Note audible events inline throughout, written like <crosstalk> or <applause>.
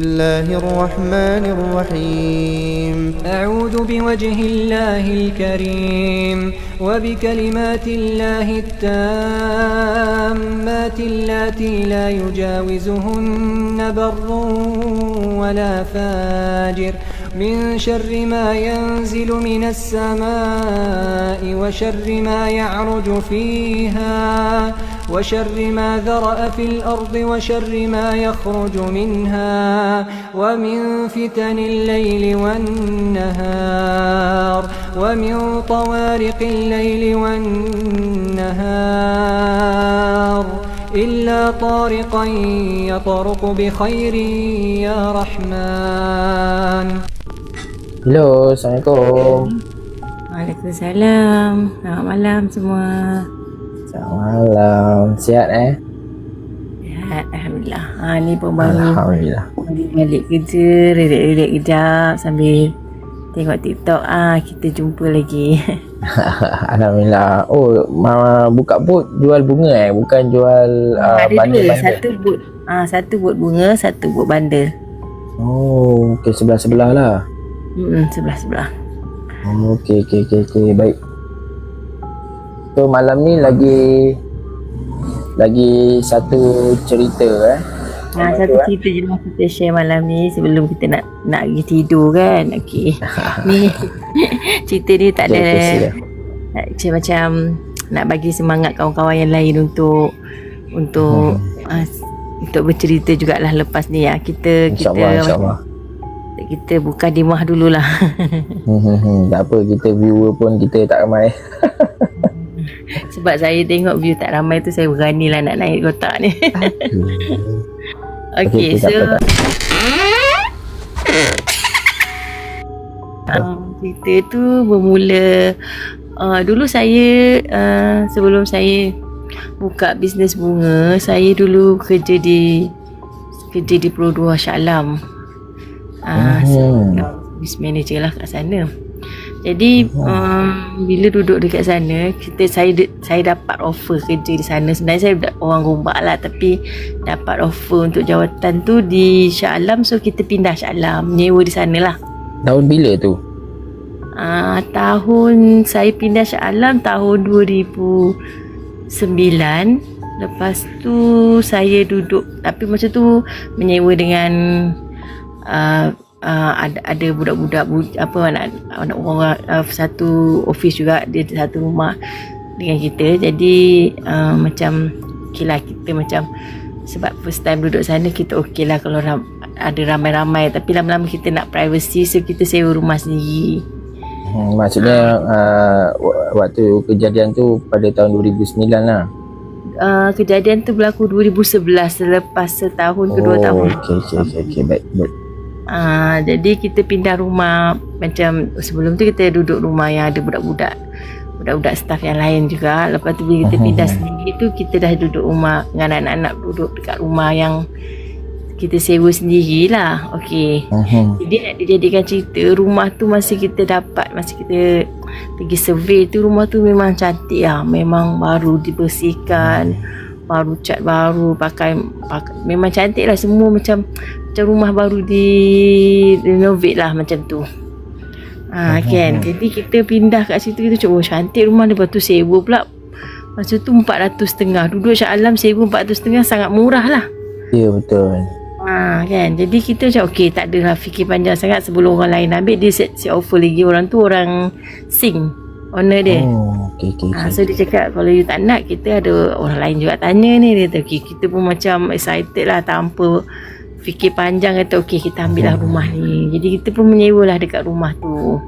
الله الرحمن الرحيم. أعوذ بوجه الله الكريم وبكلمات الله التامات اللاتي لا يجاوزهن بر ولا فاجر. من شر ما ينزل من السماء وشر ما يعرج فيها. وشر ما ذرأ في الأرض وشر ما يخرج منها ومن فتن الليل والنهار ومن طوارق الليل والنهار إلا طارقا يطرق بخير يا رحمن Hello, Assalamualaikum. Waalaikumsalam. Selamat malam semua. Selamat malam. Sihat eh? Ya, Alhamdulillah. Ha, ni pun baru Alhamdulillah. balik kerja, relax-relax kejap sambil tengok TikTok. Ah, kita jumpa lagi. <laughs> Alhamdulillah. Oh, ma buka bot jual bunga eh, bukan jual uh, Ada dua, bandel-bandel. satu bot. Ah, satu bot bunga, satu bot bandel. Oh, okey sebelah-sebelah lah. Hmm, sebelah-sebelah. Oh, okey okey okey okey baik. So malam ni lagi lagi satu cerita eh. Ha, satu cerita je lah kita share malam ni sebelum kita nak nak pergi tidur kan. Okey. <laughs> ni <laughs> cerita ni tak ada macam macam nak bagi semangat kawan-kawan yang lain untuk untuk Hmm. uh, untuk bercerita jugalah lepas ni ya. Kita InsyaAllah, kita insyaAllah. kita buka dimah dululah. <laughs> Hmm, hmm, hmm. Tak apa, kita viewer pun kita tak ramai. <laughs> Sebab saya tengok view tak ramai tu saya berani lah nak naik kotak ni. <laughs> Okey, tak so apa, tak uh, cerita tu bermula uh, dulu saya uh, sebelum saya buka bisnes bunga, saya dulu kerja di kerja di Pro 2 Shah Alam. Uh, Hmm. Business manager lah kat sana. Jadi um, bila duduk dekat sana, kita saya saya dapat offer kerja di sana. Sebenarnya saya orang Gombak lah tapi dapat offer untuk jawatan tu di Shah Alam so kita pindah Shah Alam, menyewa di sana lah. Tahun bila tu? Uh, tahun saya pindah Shah Alam tahun 2009. Lepas tu saya duduk tapi masa tu menyewa dengan uh, uh, ada ada budak-budak bu- apa anak anak orang uh, satu office juga dia di satu rumah dengan kita. Jadi uh, macam okay lah kita macam sebab first time duduk sana kita okey lah kalau ram, ada ramai-ramai tapi lama-lama kita nak privacy so kita sewa rumah sendiri. Hmm, maksudnya uh, wa- waktu kejadian tu pada tahun 2009 lah. Uh, kejadian tu berlaku 2011 selepas setahun ke dua tahun. Okey okey okey okey baik baik. Uh, jadi kita pindah rumah macam sebelum tu kita duduk rumah yang ada budak-budak budak-budak staff yang lain juga. Lepas tu bila kita pindah sendiri tu kita dah duduk rumah dengan anak-anak duduk dekat rumah yang kita sewa sendirilah. Okey. Hmm. Jadi nak dijadikan cerita Rumah tu masa kita dapat Masa kita pergi survey tu Rumah tu memang cantik lah Memang baru dibersihkan Baru cat baru Pakai, pakai Memang cantik lah Semua macam Macam rumah baru di Renovate lah macam tu. Ha, kan? Jadi kita pindah kat situ Kita cakap oh cantik rumah ni Lepas tu sewa pula. Masa tu 400 setengah. Duduk Shah Alam sewa 400 setengah Sangat murah lah. Ya betul. Ha kan? Jadi kita macam okey tak adalah fikir panjang sangat sebelum orang lain ambil. Dia set, set offer lagi. Orang tu orang sing owner dia. Oh, okey okey Ha, okey. so dia cakap kalau you tak nak kita ada orang lain juga tanya ni. Dia kata okay, kita pun macam excited lah tanpa fikir panjang kata okey kita ambil lah rumah ni. Jadi kita pun menyewa lah dekat rumah tu.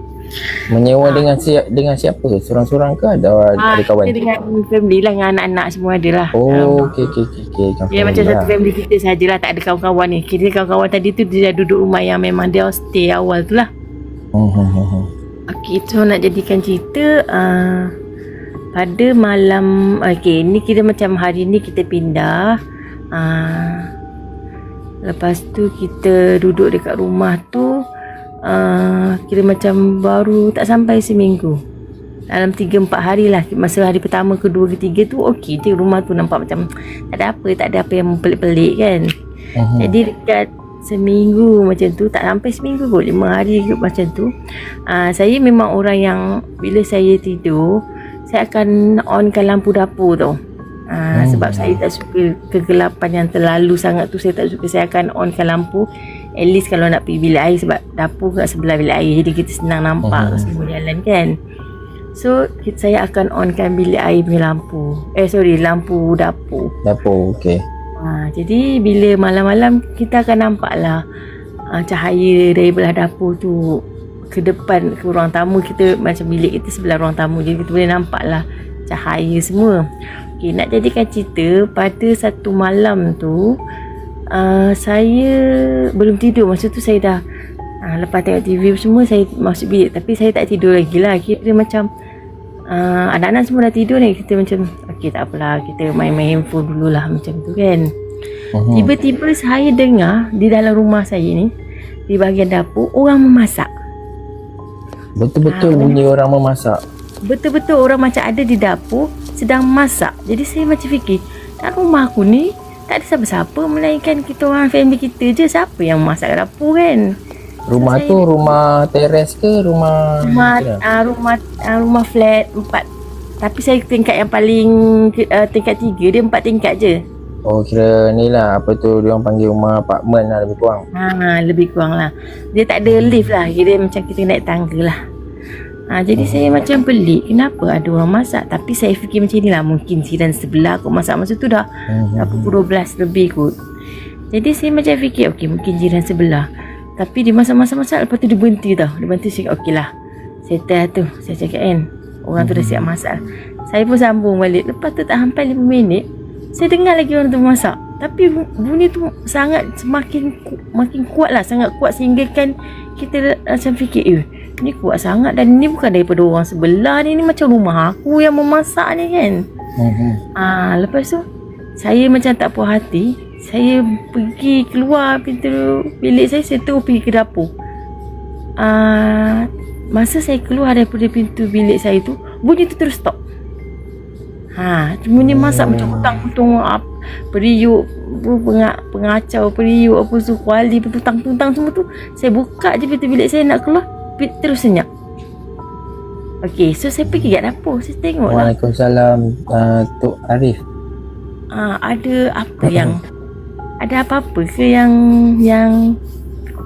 Menyewa dengan si dengan siapa? Seorang-seorang ke ada Ha, ada kawan? kita dengan family lah dengan anak-anak semua ada lah. Oh, okey okey okey okey. Dia macam satu family kita sajalah tak ada kawan-kawan ni. Kira kawan-kawan tadi tu dia dah duduk rumah yang memang dia stay awal tu lah. Hmm, hmm, hmm, hmm. Okey, so nak jadikan cerita uh, pada malam okey, ni kita macam hari ni kita pindah. Uh, lepas tu kita duduk dekat rumah tu uh, kira macam baru tak sampai seminggu. Dalam 3 4 hari lah Masa hari pertama, kedua, ketiga tu Okey je rumah tu nampak macam Tak ada apa Tak ada apa yang pelik-pelik kan Mhm. Jadi dekat seminggu macam tu tak sampai seminggu kot lima hari ke macam tu uh, saya memang orang yang bila saya tidur saya akan onkan lampu dapur tau Uh, Hmm. sebab saya tak suka kegelapan yang terlalu sangat tu saya tak suka saya akan onkan lampu at least kalau nak pergi bilik air sebab dapur kat sebelah bilik air jadi kita senang nampak Hmm. semua jalan kan so saya akan onkan bilik air punya lampu eh sorry lampu dapur Dapur okey. Ha, jadi bila malam-malam kita akan nampak lah ha, cahaya dari belah dapur tu ke depan ke ruang tamu kita macam bilik kita sebelah ruang tamu jadi kita boleh nampak lah cahaya semua. Okay, nak jadikan cerita pada satu malam tu uh, saya belum tidur. Masa tu saya dah uh, lepas tengok TV semua saya masuk bilik. Tapi saya tak tidur lagi lah. Kira macam uh, anak-anak semua dah tidur ni. Kita macam okey tak apalah. Kita main-main handphone dululah macam tu kan. Hmm. tiba-tiba saya dengar di dalam rumah saya ni di bahagian dapur orang memasak. Betul-betul Ah, bunyi orang memasak. Betul-betul orang macam ada di dapur sedang masak jadi saya macam fikir kat rumah aku ni tak ada siapa-siapa melainkan kita orang family kita je siapa yang masak kat dapur kan Rumah saya- tu rumah teres ke rumah rumah uh, rumah uh, rumah flat empat tapi saya tingkat yang paling uh, tingkat tiga dia empat tingkat je Oh kira ni lah apa tu dia orang panggil rumah apartment lah lebih kurang. Ha, lebih kurang lah. Dia tak ada lift lah. Kira macam kita naik tangga lah. Ha, jadi saya macam pelik. Kenapa ada orang masak? Tapi saya fikir macam ni lah. Mungkin jiran sebelah kot masak masa tu dah. Hmm. Pukul 12 lebih kot. Jadi saya macam fikir, okey mungkin jiran sebelah. Tapi dia masak-masak-masak, lepas tu dia berhenti tau. Dia berhenti cakap, okey lah. Settle tu. Saya cakap kan. Orang tu dah siap masak. Saya pun sambung balik. Lepas tu tak sampai 5 minit, saya dengar lagi orang tu masak. Tapi bu- bunyi tu sangat semakin makin kuat lah. Sangat kuat sehingga kan kita macam fikir, eh ni kuat sangat dan ni bukan daripada orang sebelah ni. Ni macam rumah aku yang memasak ni kan. Hmm. Ah, lepas tu saya macam tak puas hati. Saya pergi keluar pintu bilik saya, saya terus pergi ke dapur. Ah, masa saya keluar daripada pintu bilik saya tu, bunyi tu terus stop. Ha, bunyi masak macam hutang-hutang apa periuk apa, pengak, pengacau periuk apa tu kuali petutang-tutang semua tu saya buka je pintu bilik saya nak keluar terus senyap Okey, so saya pergi kat dapur. Saya tengok lah. Waalaikumsalam uh, Tok Arif. Ah, ada apa yang <coughs> ada apa-apa ke yang yang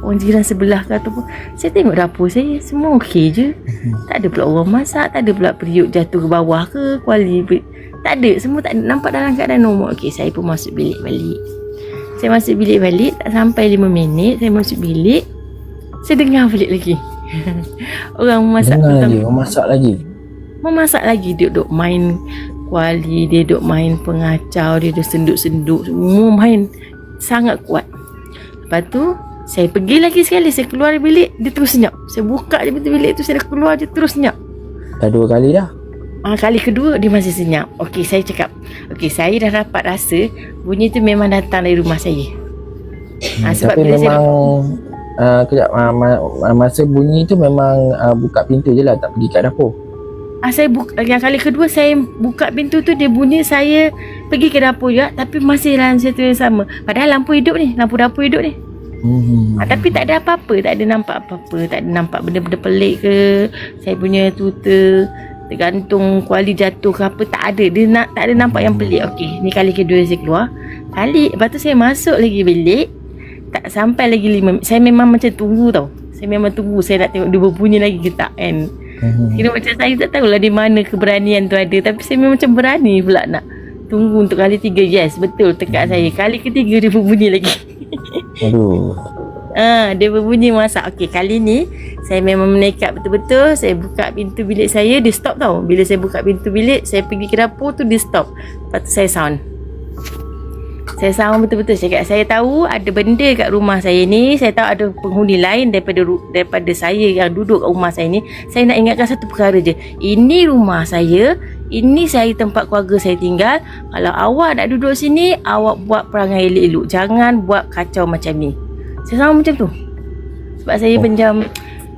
orang jiran sebelah ke ataupun saya tengok dapur saya semua okey je. <coughs> Tak ada pula orang masak, tak ada pula periuk jatuh ke bawah ke, kuali ber- tak ada, semua tak ada. nampak dalam keadaan normal. Okey, saya pun masuk bilik balik. Saya masuk bilik balik, tak sampai 5 minit saya masuk bilik. Saya dengar balik lagi. <laughs> orang masak Dengar lagi, orang masak lagi. Memasak lagi dia duduk main kuali, dia duduk main pengacau, dia duduk senduk-senduk, semua main sangat kuat. Lepas tu, saya pergi lagi sekali, saya keluar dari bilik, dia terus senyap. Saya buka je pintu bilik tu, saya dah keluar je terus senyap. Dah dua kali dah. Ah, kali kedua dia masih senyap. Okey, saya cakap, okey, saya dah dapat rasa bunyi tu memang datang dari rumah saya. Ah, sebab Tapi bila saya memang uh, kejap uh, ma- ma- masa bunyi tu memang uh, buka pintu je lah tak pergi kat dapur. Ah, saya buka, yang kali kedua saya buka pintu tu dia bunyi saya pergi ke dapur juga tapi masih dalam situasi yang sama. Padahal lampu hidup ni, lampu dapur hidup ni. Hmm. Ah, tapi tak ada apa-apa, tak ada nampak apa-apa, tak ada nampak benda-benda pelik ke. Saya punya tutor tergantung kuali jatuh ke apa tak ada. Dia nak tak ada nampak yang pelik. Okey, ni kali kedua saya keluar. Kali lepas tu saya masuk lagi bilik. Tak sampai lagi lima Saya memang macam tunggu tau. Saya memang tunggu saya nak tengok dia berbunyi lagi ke tak kan. Hmm. Kira macam saya tak tahulah di mana keberanian tu ada Tapi saya memang macam berani pula nak Tunggu untuk kali tiga. Yes betul tekak saya. Kali ketiga dia berbunyi lagi. <laughs> Aduh. Ah, Dia berbunyi masak. Okey kali ni Saya memang menekat betul-betul. Saya buka pintu bilik saya Dia stop tau. Bila saya buka pintu bilik Saya pergi ke dapur tu Dia stop. Lepas tu saya sound saya sound betul-betul cakap. Saya tahu ada benda kat rumah saya ni. Saya tahu ada penghuni lain daripada daripada saya yang duduk kat rumah saya ni. Saya nak ingatkan satu perkara je. Ini rumah saya Ini saya tempat keluarga saya tinggal. Kalau awak nak duduk sini Awak buat perangai elok-elok. Jangan buat kacau macam ni. Saya sound macam tu. Sebab saya Oh. macam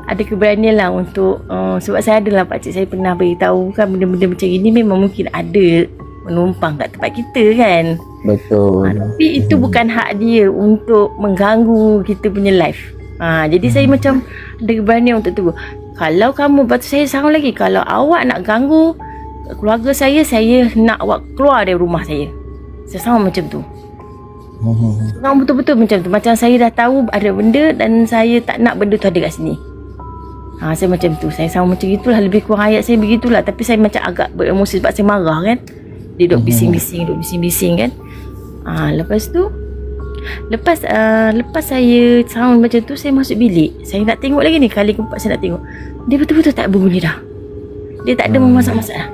ada keberanian lah untuk uh, Sebab saya adalah pakcik saya pernah beritahu kan Benda-benda macam ini memang mungkin ada Menumpang kat tempat kita kan Betul. Tapi itu bukan hak dia untuk mengganggu kita punya life. Ha, jadi saya macam ada keberanian untuk tu. Kalau kamu, lepas tu saya sambung lagi. Kalau awak nak ganggu keluarga saya, saya nak awak keluar dari rumah saya. Saya sama macam tu. Memang betul-betul macam tu. Macam saya dah tahu ada benda dan saya tak nak benda tu ada kat sini. Ha, saya macam tu. Saya sama macam itulah. Lebih kurang ayat saya begitulah. Tapi saya macam agak beremosi sebab saya marah kan. Dia duduk bising-bising, duduk bising-bising kan. Ha, lepas tu, lepas uh, lepas saya sound macam tu, saya masuk bilik. Saya nak tengok lagi ni. Kali keempat saya nak tengok. Dia betul-betul tak berbunyi dah. Dia tak ada memasak-masak dah.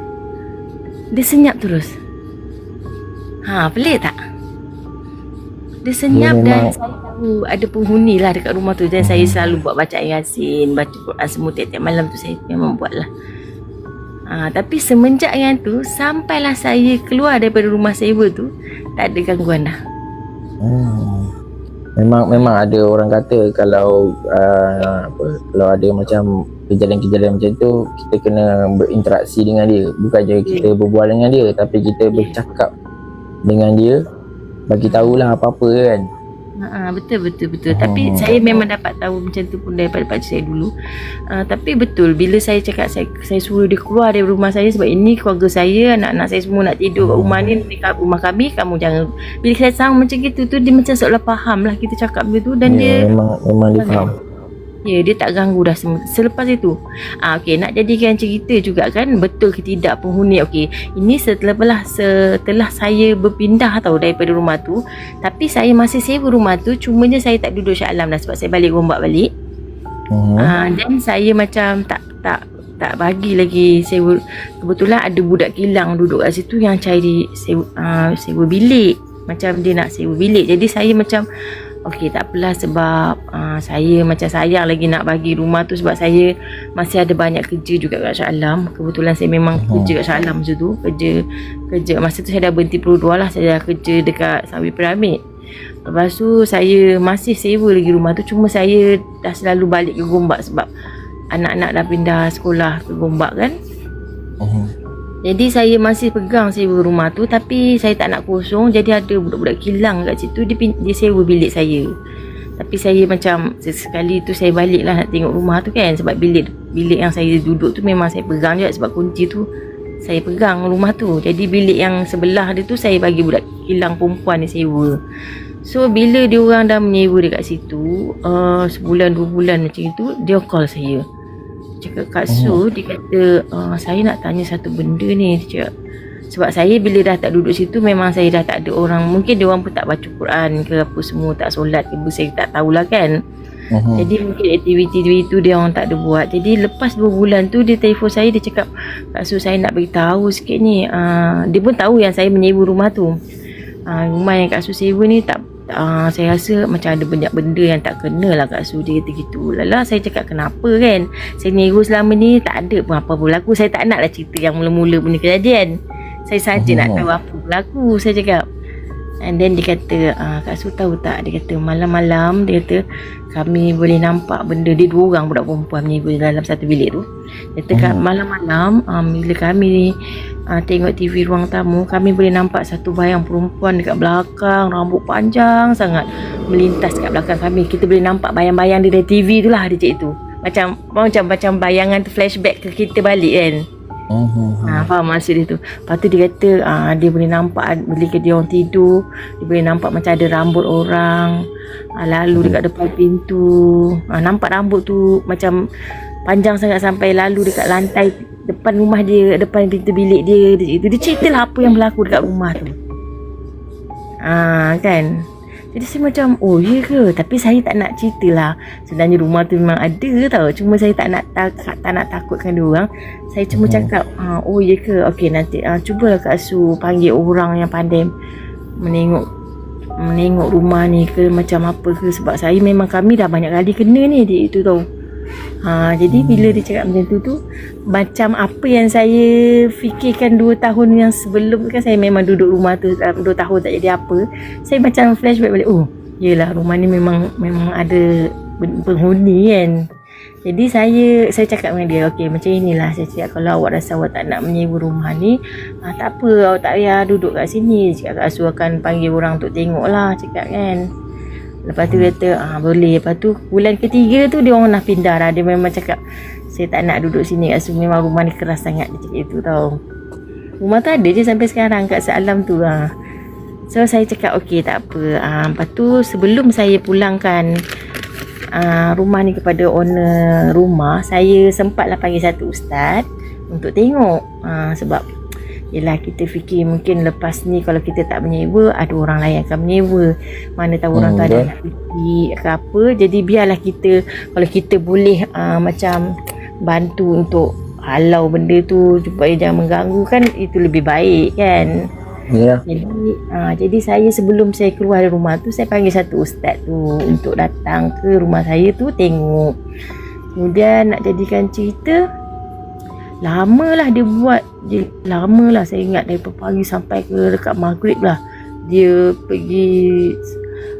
Dia senyap terus. Ha, pelik tak? Dia senyap Dia dan saya tahu ada penghuni lah dekat rumah tu dan saya selalu buat bacaan Yasin, baca Quran semua tiap-tiap malam tu saya memang buat lah. Ha, tapi semenjak yang tu sampailah saya keluar daripada rumah sewa tu tak ada gangguan dah. Hmm. Memang memang ada orang kata kalau uh, apa kalau ada macam kejadian-kejadian macam tu kita kena berinteraksi dengan dia. Bukan je kita berbual dengan dia tapi kita bercakap dengan dia. Bagi tahulah apa-apa kan Ha, betul betul betul. Tapi saya memang dapat tahu macam tu pun daripada pakcik saya dulu. Uh, tapi betul bila saya cakap saya saya suruh dia keluar dari rumah saya sebab ini keluarga saya, anak-anak saya semua nak tidur kat rumah ni, ni kat rumah kami, kamu jangan. Bila saya sama macam gitu tu dia macam seolah faham lah kita cakap begitu dan dia ya, memang memang dia faham Ya, dia tak ganggu dah selepas itu. Ah okey, nak jadikan cerita juga kan betul ke tidak penghuni. Okey, ini setelah setelah saya berpindah tau daripada rumah tu, tapi saya masih sewa rumah tu, cumanya saya tak duduk Shah Alam dah sebab saya balik Gombak balik. hmm. Ah dan saya macam tak tak tak bagi lagi sewa kebetulan ada budak kilang duduk kat situ yang cari sewa uh, sewa bilik macam dia nak sewa bilik jadi saya macam okey tak apalah sebab uh, saya macam sayang lagi nak bagi rumah tu sebab saya masih ada banyak kerja juga kat Shah Alam. Kebetulan saya memang Oh. kerja kat Shah Alam masa tu. Kerja kerja masa tu saya dah berhenti perodua lah. Saya dah kerja dekat Sawi Piramid. Lepas tu saya masih sewa lagi rumah tu. Cuma saya dah selalu balik ke Gombak sebab Anak-anak dah pindah sekolah ke Gombak kan. Hmm. Jadi saya masih pegang sewa rumah tu Tapi saya tak nak kosong. Jadi ada budak-budak kilang kat situ Dia, dia sewa bilik saya. Tapi saya macam Sesekali tu saya balik lah nak tengok rumah tu kan. Sebab bilik bilik yang saya duduk tu Memang saya pegang juga. Sebab kunci tu saya pegang rumah tu. Jadi bilik yang sebelah dia tu Saya bagi budak kilang perempuan ni sewa. So bila dia orang dah menyewa dekat situ uh, Sebulan dua bulan macam itu Dia call saya Cakap Kak Su Dia kata uh, Saya nak tanya satu benda ni Dia cakap sebab saya bila dah tak duduk situ Memang saya dah tak ada orang Mungkin dia orang pun tak baca Quran ke apa semua Tak solat ke Saya tak tahulah kan Hmm. jadi mungkin aktiviti itu dia orang tak ada buat. Jadi lepas 2 bulan tu dia telefon saya dia cakap Kak Su saya nak beritahu sikit ni. Uh, dia pun tahu yang saya menyewa rumah tu. Uh, rumah yang Kak Su sewa ni tak uh, saya rasa macam ada banyak benda yang tak kena lah Kak Su dia kata gitu. Lala saya cakap kenapa kan? Saya nyewa selama ni tak ada pun apa pun berlaku. Saya tak nak lah cerita yang mula-mula punya kejadian. Saya saja Oh. nak tahu apa berlaku saya cakap. And then dia kata ah, Kak Su tahu tak Dia kata malam-malam Dia kata Kami boleh nampak benda Dia dua orang budak perempuan menyewa dalam satu bilik tu Dia kata "Kak, Hmm. malam-malam um, Bila kami uh, Tengok TV ruang tamu Kami boleh nampak satu bayang perempuan Dekat belakang Rambut panjang sangat Melintas kat belakang kami Kita boleh nampak bayang-bayang dia dari TV tu lah Dia itu macam macam macam bayangan tu flashback ke kita balik kan. Hmm. Ha, faham maksud dia tu. Lepas tu dia kata ah, dia boleh nampak bila dia orang tidur, dia boleh nampak macam ada rambut orang ah, lalu dekat depan pintu. Ah, nampak rambut tu macam panjang sangat sampai lalu dekat lantai depan rumah dia, depan pintu bilik dia. Dia, dia, dia cerita lah apa yang berlaku dekat rumah tu. Ah, kan? Jadi saya macam Oh ya ke Tapi saya tak nak cerita lah Sebenarnya rumah tu memang ada tau Cuma saya tak nak tak, tak nak takutkan dia orang Saya cuma Hmm. cakap ah, Oh ya ke Okey nanti ah, Cubalah Kak Su Panggil orang yang pandai Menengok Menengok rumah ni ke Macam apa ke Sebab saya memang kami dah banyak kali kena ni Di itu tau Ha, jadi bila dia cakap macam tu tu Macam apa yang saya fikirkan 2 tahun yang sebelum kan Saya memang duduk rumah tu 2 tahun tak jadi apa Saya macam flashback balik Oh yelah rumah ni memang memang ada pen- penghuni kan Jadi saya saya cakap dengan dia, okey macam inilah saya cakap kalau awak rasa awak tak nak menyewa rumah ni, ah, tak apa awak tak payah duduk kat sini. Cakap Kak Asu akan panggil orang untuk tengok lah cakap kan. Lepas tu kata, ah, boleh. Lepas tu bulan ketiga tu dia orang nak pindah lah. Dia memang cakap, saya tak nak duduk sini Kak Asu. Memang rumah ni keras sangat dia cakap itu tau. Rumah tu ada je sampai sekarang kat Sealam tu lah. So saya cakap okey tak apa. Ah, lepas tu sebelum saya pulangkan uh, rumah ni kepada owner rumah, saya sempatlah panggil satu ustaz untuk tengok. Uh, sebab Yelah kita fikir mungkin lepas ni kalau kita tak menyewa ada orang lain akan menyewa. Mana tahu orang Hmm, tu ada betul. nak ke apa. Jadi biarlah kita kalau kita boleh uh, macam bantu untuk halau benda tu supaya jangan mengganggu kan itu lebih baik kan. Ya. Jadi uh, jadi saya sebelum saya keluar dari rumah tu saya panggil satu ustaz tu untuk datang ke rumah saya tu tengok. Kemudian nak jadikan cerita lamalah dia buat. Dia lamalah saya ingat dari pagi sampai ke dekat maghrib lah. Dia pergi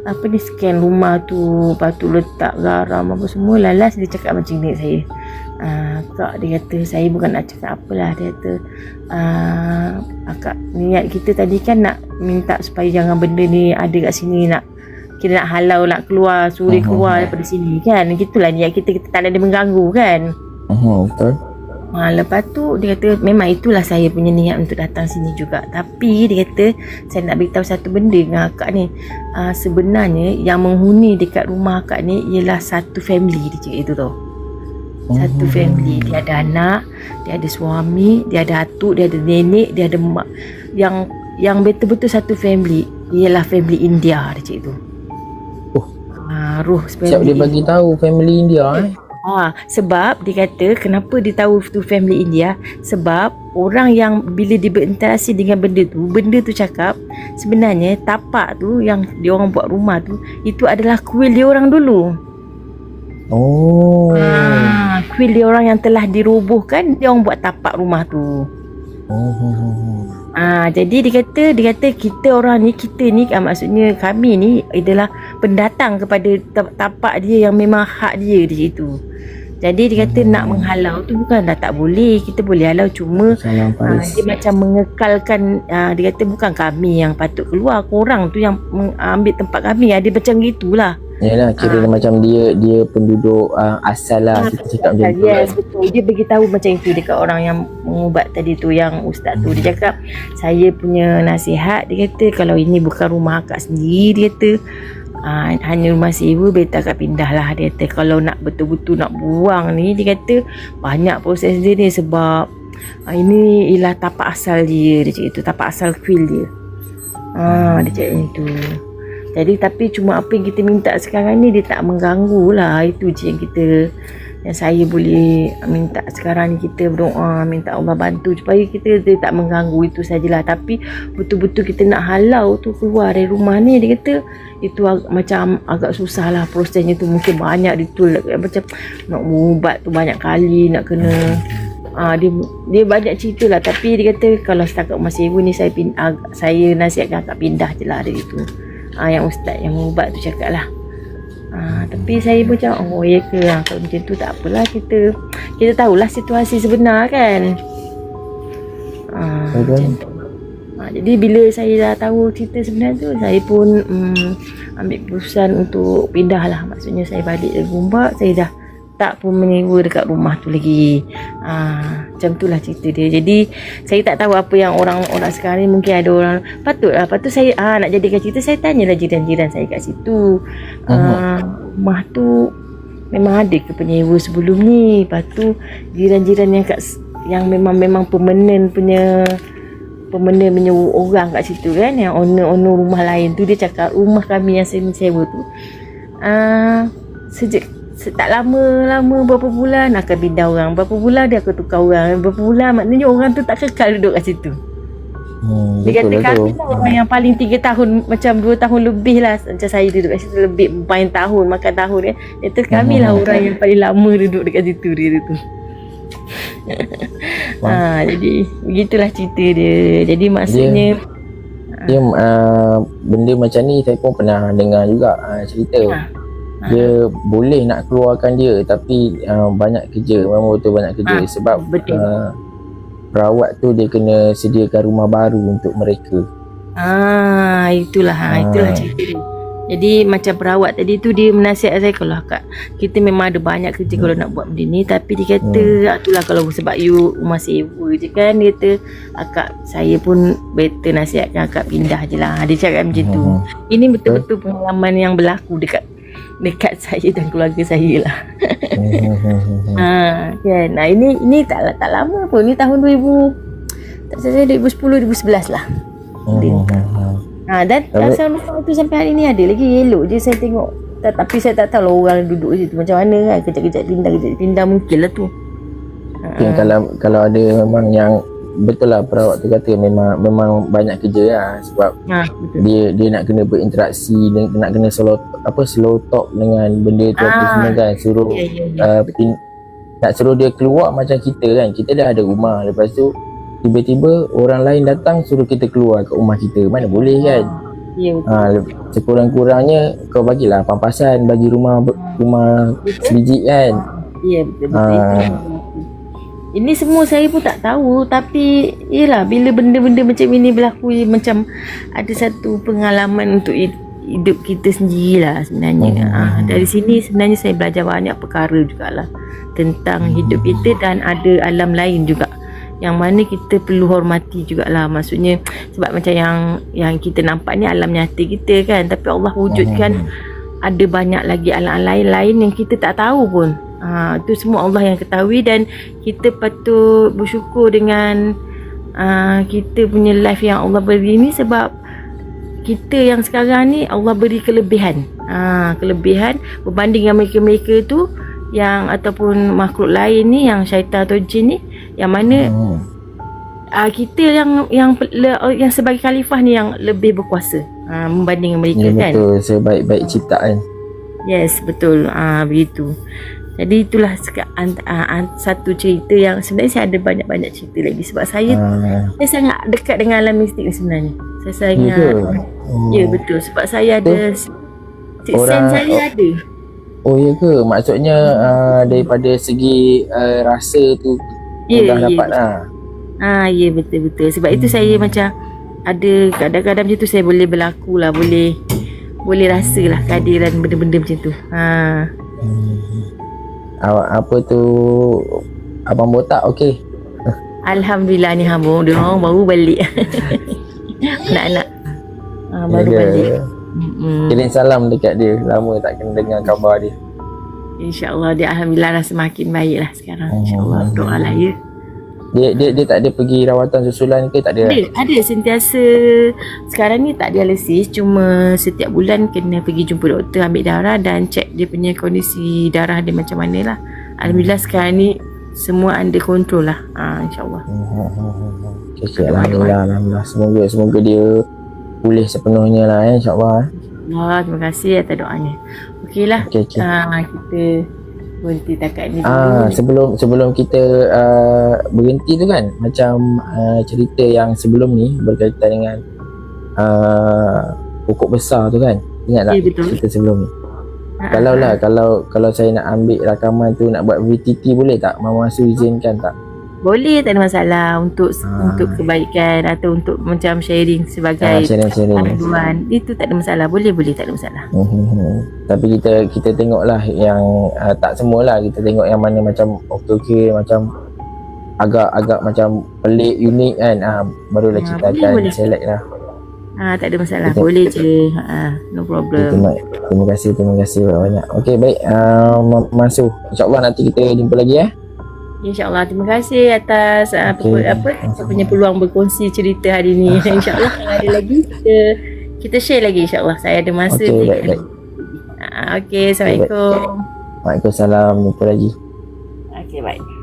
apa ni scan rumah tu. Lepas tu letak garam apa semua. Lalas dia cakap macam ni saya. Ah, kak dia kata saya bukan nak cakap apalah. Dia kata ah, akak niat kita tadi kan nak minta supaya jangan benda ni ada kat sini nak kira nak halau nak keluar Mhm. keluar daripada sini kan. Gitulah niat kita. Kita tak ada dia mengganggu kan. Uh, betul. Ha, lepas tu dia kata memang itulah saya punya niat untuk datang sini juga. Tapi dia kata saya nak beritahu satu benda dengan akak ni. Uh, sebenarnya yang menghuni dekat rumah akak ni ialah satu family dia cakap itu tau. Satu Mhm. family. Dia ada anak, dia ada suami, dia ada atuk, dia ada nenek, dia ada mak. Yang yang betul-betul satu family ialah family India dia cakap itu. Oh. Ha, roh Siap dia bagi tahu family India eh. Ha, sebab dia kata kenapa dia tahu tu family India sebab orang yang bila dia berinteraksi dengan benda tu benda tu cakap sebenarnya tapak tu yang dia orang buat rumah tu itu adalah kuil dia orang dulu Oh. ha, kuil dia orang yang telah dirobohkan dia orang buat tapak rumah tu Oh. Ah, jadi dia kata dia kata kita orang ni kita ni ah, maksudnya kami ni adalah pendatang kepada ta- tapak dia yang memang hak dia di situ. Jadi dia kata nak menghalau tu bukan dah tak boleh. Kita boleh halau cuma ah, dia macam mengekalkan ah, dia kata bukan kami yang patut keluar, korang tu yang meng- ambil tempat kami. Ada macam gitulah. Yalah kira Ah. macam dia dia penduduk uh, asal lah kita cakap macam tu. Yes, betul. Dia beritahu macam itu dekat orang yang mengubat tadi tu yang ustaz tu. Dia cakap, saya punya nasihat, dia kata kalau ini bukan rumah akak sendiri, dia kata ah, hanya rumah sewa, better akak pindah lah. Dia kata kalau nak betul-betul nak buang ni, dia kata banyak proses dia ni sebab ah, ini ialah tapak asal dia, dia cakap itu, tapak asal kuil dia. Ah, dia cakap itu. Jadi tapi cuma apa yang kita minta sekarang ni dia tak mengganggu lah. Itu je yang kita yang saya boleh minta sekarang ni kita berdoa minta Allah bantu supaya kita dia tak mengganggu itu sajalah tapi betul-betul kita nak halau tu keluar dari rumah ni dia kata itu ag- macam agak susah lah prosesnya tu mungkin banyak ditul macam nak ubat tu banyak kali nak kena Ah dia dia banyak cerita lah tapi dia kata kalau setakat masih sewa ni saya pin, ag, saya nasihatkan akak pindah je lah dari itu. Ah yang ustaz yang ubat tu cakap lah. Ah tapi saya pun macam oh ya ke ah, kalau macam tu tak apalah kita kita tahulah situasi sebenar kan. Macam tu. Ah, jadi bila saya dah tahu cerita sebenar tu saya pun mm, ambil keputusan untuk pindah lah maksudnya saya balik dari Gombak saya dah tak pun menyewa dekat rumah tu lagi. Ah, macam tu lah cerita dia. Jadi saya tak tahu apa yang orang-orang sekarang ni mungkin ada orang patut lah. Patut saya ah, nak jadikan cerita saya tanyalah jiran-jiran saya kat situ. Ah, rumah tu memang ada ke penyewa sebelum ni? Lepas tu jiran-jiran yang kat yang memang memang permanent punya permanent punya orang kat situ kan yang owner-owner rumah lain tu dia cakap rumah kami yang saya sewa tu ah sejak se- tak lama-lama berapa bulan akan pindah orang. Berapa bulan dia akan tukar orang. Berapa bulan maknanya orang tu tak kekal duduk kat situ. Hmm, dia betul kata kami lah orang yang paling 3 tahun macam 2 tahun lebih lah. Macam saya duduk kat situ lebih main tahun makan tahun kan dia kata kami lah Hmm. orang yang paling lama duduk dekat situ dia tu. Ha, <laughs> jadi begitulah cerita dia. Jadi maksudnya Dia uh, benda macam ni saya pun pernah dengar juga uh, cerita. Ha. Dia boleh nak keluarkan dia tapi uh, banyak kerja memang betul banyak kerja Ah, sebab betul. uh, perawat tu dia kena sediakan rumah baru untuk mereka Ah, itulah ha, itulah Ah. cerita dia. Jadi macam perawat tadi tu dia menasihat saya kalau akak kita memang ada banyak kerja kalau nak buat benda ni tapi dia kata hmm. itulah kalau sebab you rumah sewa je kan dia kata akak saya pun better nasihatkan akak pindah je lah dia cakap macam tu Hmm. ini betul-betul pengalaman yang berlaku dekat dekat saya dan keluarga saya lah <laughs> ha, kan nah, ini ini tak tak lama pun ni tahun 2000 tak saya 2010 2011 lah. <laughs> Ha, dan asal rumah tu sampai hari ni ada lagi yellow je saya tengok. Tak, tapi saya tak tahu lah orang duduk situ macam mana kan. Kejap-kejap pindah, kejap pindah mungkin lah tu. Mungkin kalau kalau ada memang yang betul lah perawat tu kata memang memang banyak kerja lah sebab Ha, betul. dia dia nak kena berinteraksi dia nak kena slow apa slow talk dengan benda tu apa Ah. semua kan suruh Ya, ya, ya. uh, pin, nak suruh dia keluar macam kita kan kita dah ada rumah lepas tu tiba-tiba orang lain datang suruh kita keluar kat rumah kita mana boleh kan Ya, betul. ha, sekurang-kurangnya kau bagilah pampasan bagi rumah rumah sebiji kan Ya, betul. betul. Ah. Ini semua saya pun tak tahu tapi yelah bila benda-benda macam ini berlaku macam ada satu pengalaman untuk hid- hidup kita sendirilah sebenarnya. Hmm. Ah, dari sini sebenarnya saya belajar banyak perkara jugalah tentang hidup kita dan ada alam lain juga yang mana kita perlu hormati jugalah maksudnya sebab macam yang yang kita nampak ni alam nyata kita kan tapi Allah wujudkan ada banyak lagi alam lain lain yang kita tak tahu pun. Ha, itu semua Allah yang ketahui dan kita patut bersyukur dengan uh, kita punya life yang Allah beri ni sebab kita yang sekarang ni Allah beri kelebihan. Ha, kelebihan berbanding dengan mereka-mereka tu yang ataupun makhluk lain ni yang syaitan atau jin ni yang mana hmm. uh, kita yang yang le, yang sebagai khalifah ni yang lebih berkuasa uh, membanding mereka ya kan. betul sebaik-baik ciptaan Yes, betul. Ah begitu. Jadi itulah ah, satu cerita yang sebenarnya saya ada banyak-banyak cerita lagi sebab saya ha, saya sangat dekat dengan alam mistik ni sebenarnya. Saya ya sangat ke? Ya betul sebab saya ada six Orang- sense saya ada. Oh ya ke? Maksudnya uh, daripada segi uh, rasa tu Ya, mudah ya. dapat lah. Ah ya betul betul. Sebab itu saya macam ada kadang-kadang macam tu saya boleh berlaku lah, boleh boleh rasa lah kehadiran benda-benda macam tu. Ha. Awak apa tu abang botak okey. Alhamdulillah ni hamba dia orang baru balik. <laughs> Anak-anak. Ah, baru Ya ke? balik. Hmm. Kirim salam dekat dia. Lama tak kena dengar khabar dia. InsyaAllah dia Alhamdulillah dah semakin baik lah sekarang. InsyaAllah doa lah ya Dia dia dia tak ada pergi rawatan susulan ke tak ada? Ada, ada sentiasa Sekarang ni tak dialisis Cuma setiap bulan kena pergi jumpa doktor Ambil darah dan cek dia punya kondisi darah dia macam mana lah Alhamdulillah sekarang ni semua under control lah ha, InsyaAllah Okay, okay, Alhamdulillah, Alhamdulillah. Semoga semoga dia pulih sepenuhnya lah eh, insyaAllah. Allah terima kasih atas doanya Okey lah Okay, okay. ha, Kita berhenti takat ni Ah, sebelum sebelum kita uh, berhenti tu kan macam uh, cerita yang sebelum ni berkaitan dengan uh, pokok besar tu kan. Ingat tak betul. cerita sebelum ni? Kalau lah kalau kalau saya nak ambil rakaman tu nak buat VTT boleh tak? Mama Su izinkan tak? Boleh tak ada masalah Untuk Ah. untuk kebaikan Atau untuk macam sharing Ah, sebagai sharing-sharing. panduan Itu tak ada masalah Boleh boleh tak ada masalah Mhm. Tapi kita kita tengoklah yang uh, tak semualah kita tengok yang mana macam okey-okey macam agak-agak macam pelik unik kan ah barulah Ah, kita boleh, akan boleh. select lah. ha, Tak ada masalah Betul. Boleh je ha, No problem Terima, terima kasih terima kasih banyak. Okey baik uh, masuk. InsyaAllah nanti kita jumpa lagi eh. InsyaAllah. Terima kasih atas uh, apa, apa Saya punya peluang berkongsi cerita hari ni. <laughs> InsyaAllah kalau ada lagi Kita kita share lagi insyaAllah. Saya ada masa Okey, ni. baik, baik. Ah, Okey Assalamualaikum. Waalaikumsalam. Jumpa lagi. Okey baik